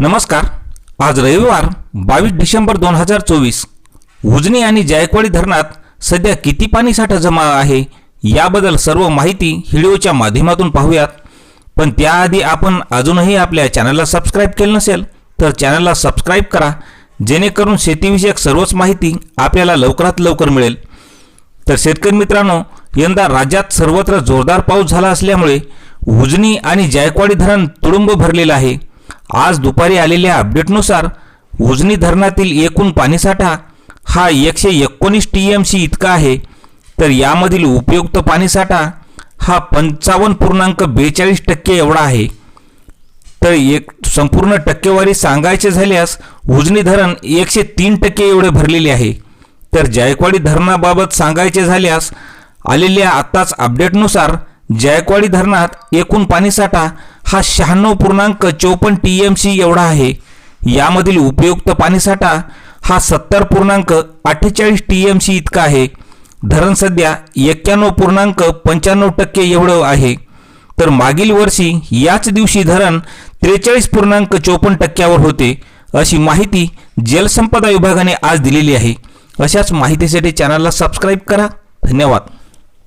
नमस्कार. आज रविवार बावीस डिसेंबर दोन हजार चोवीस. उजनी आणि जायकवाडी धरणात सध्या किती पाणी साठा जमा आहे याबद्दल सर्व माहिती व्हिडिओच्या माध्यमातून पाहूयात. पण त्याआधी आपण अजूनही आपल्या चॅनलला सबस्क्राईब केलं नसेल तर चॅनलला सबस्क्राईब करा जेणेकरून शेतीविषयक सर्वच माहिती आपल्याला लवकरात लवकर मिळेल. तर शेतकरी मित्रांनो यंदा राज्यात सर्वत्र जोरदार पाऊस झाला असल्यामुळे उजनी आणि जायकवाडी धरण तुडुंब भरलेलं आहे. आज दुपारी आलेल्या अपडेटनुसार उजनी धरणातील एकूण पाणीसाठा हा एकशे एकोणीस टी एम सी इतका आहे. तर यामधील उपयुक्त पाणीसाठा हा पंचावन्न पूर्णांक बेचाळीस टक्के एवढा आहे. तर एक संपूर्ण टक्केवारी सांगायचे झाल्यास उजनी धरण एकशे तीन टक्के एवढे भरलेले आहे. तर जायकवाडी धरणाबाबत सांगायचे झाल्यास आलेल्या आत्ताच अपडेटनुसार जायकवाडी धरणात एकूण पाणीसाठा हा शहाण्णव पूर्णांक चौपन्न टी एम सी एवढा आहे. यामधील उपयुक्त पाणीसाठा हा सत्तर पूर्णांक अठ्ठेचाळीस टी एम सी इतका आहे. धरण सध्या एक्क्याण्णव पूर्णांक पंच्याण्णव टक्के एवढं आहे. तर मागील वर्षी याच दिवशी धरण त्रेचाळीस पूर्णांक चोपन्न टक्क्यावर होते अशी माहिती जलसंपदा विभागाने आज दिलेली आहे. अशाच माहितीसाठी चॅनलला सबस्क्राईब करा. धन्यवाद.